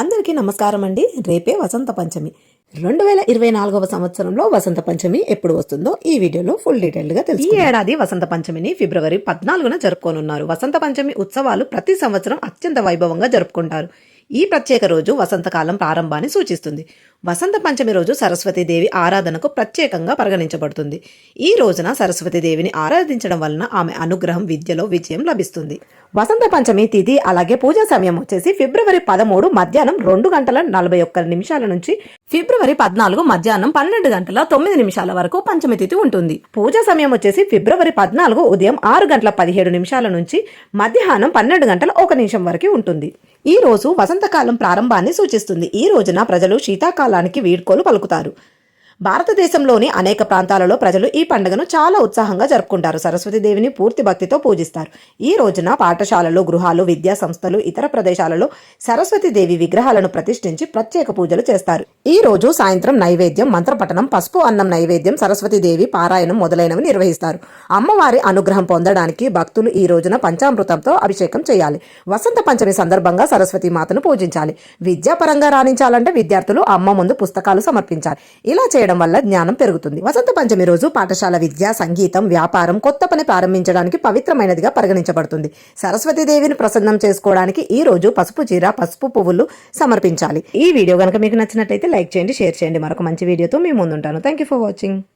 అందరికీ నమస్కారం అండి. రేపే వసంత పంచమి. రెండు వేల ఇరవై నాలుగవ సంవత్సరంలో వసంత పంచమి ఎప్పుడు వస్తుందో ఈ వీడియోలో ఫుల్ డీటెయిల్గా తెలుసు ఈ ఏడాది వసంత పంచమిని ఫిబ్రవరి పద్నాలుగున జరుపుకోనున్నారు. వసంత పంచమి ఉత్సవాలు ప్రతి సంవత్సరం అత్యంత వైభవంగా జరుపుకుంటారు. ఈ ప్రత్యేక రోజు వసంతకాలం ప్రారంభాన్ని సూచిస్తుంది. వసంత పంచమి రోజు సరస్వతీదేవి ఆరాధనకు ప్రత్యేకంగా పరిగణించబడుతుంది. ఈ రోజున సరస్వతీదేవిని ఆరాధించడం వలన ఆమె అనుగ్రహం విద్యలో విజయం లభిస్తుంది. వసంత పంచమి తిథి అలాగే పూజా సమయం వచ్చేసి ఫిబ్రవరి పదమూడు మధ్యాహ్నం రెండు గంటల నలభై ఒక్క నిమిషాల నుంచి ఫిబ్రవరి పద్నాలుగు మధ్యాహ్నం పన్నెండు గంటల తొమ్మిది నిమిషాల వరకు పంచమి తిథి ఉంటుంది. పూజా సమయం వచ్చేసి ఫిబ్రవరి పద్నాలుగు ఉదయం ఆరు గంటల పదిహేడు నిమిషాల నుంచి మధ్యాహ్నం పన్నెండు గంటల ఒక నిమిషం వరకు ఉంటుంది. ఈ రోజు వసంతకాలం ప్రారంభాన్ని సూచిస్తుంది. ఈ రోజున ప్రజలు శీతాకాలం శీతాకాలానికి వీడ్కోలు పలుకుతారు. భారతదేశంలోని అనేక ప్రాంతాలలో ప్రజలు ఈ పండుగను చాలా ఉత్సాహంగా జరుపుకుంటారు. సరస్వతీదేవిని పూర్తి భక్తితో పూజిస్తారు. ఈ రోజున పాఠశాలలు గృహాలు విద్యా సంస్థలు ఇతర ప్రదేశాలలో సరస్వతీదేవి విగ్రహాలను ప్రతిష్ఠించి ప్రత్యేక పూజలు చేస్తారు. ఈ రోజు సాయంత్రం నైవేద్యం మంత్రపఠనం పసుపు అన్నం నైవేద్యం సరస్వతీదేవి పారాయణం మొదలైనవి నిర్వహిస్తారు. అమ్మవారి అనుగ్రహం పొందడానికి భక్తులు ఈ రోజున పంచామృతంతో అభిషేకం చేయాలి. వసంత పంచమి సందర్భంగా సరస్వతి మాతను పూజించాలి. విద్యాపరంగా రాణించాలంటే విద్యార్థులు అమ్మ ముందు పుస్తకాలు సమర్పించాలి. ఇలా చేయడం వల్ల జ్ఞానం పెరుగుతుంది. వసంత పంచమి రోజు పాఠశాల విద్య సంగీతం వ్యాపారం కొత్త పని ప్రారంభించడానికి పవిత్రమైనదిగా పరిగణించబడుతుంది. సరస్వతీదేవిని ప్రసన్నం చేసుకోవడానికి ఈ రోజు పసుపు చీర పసుపు పువ్వులు సమర్పించాలి. ఈ వీడియో కనుక మీకు నచ్చినట్లయితే లైక్ చేయండి షేర్ చేయండి. మరొక మంచి వీడియోతో మీ ముందుంటాను. Thank you for watching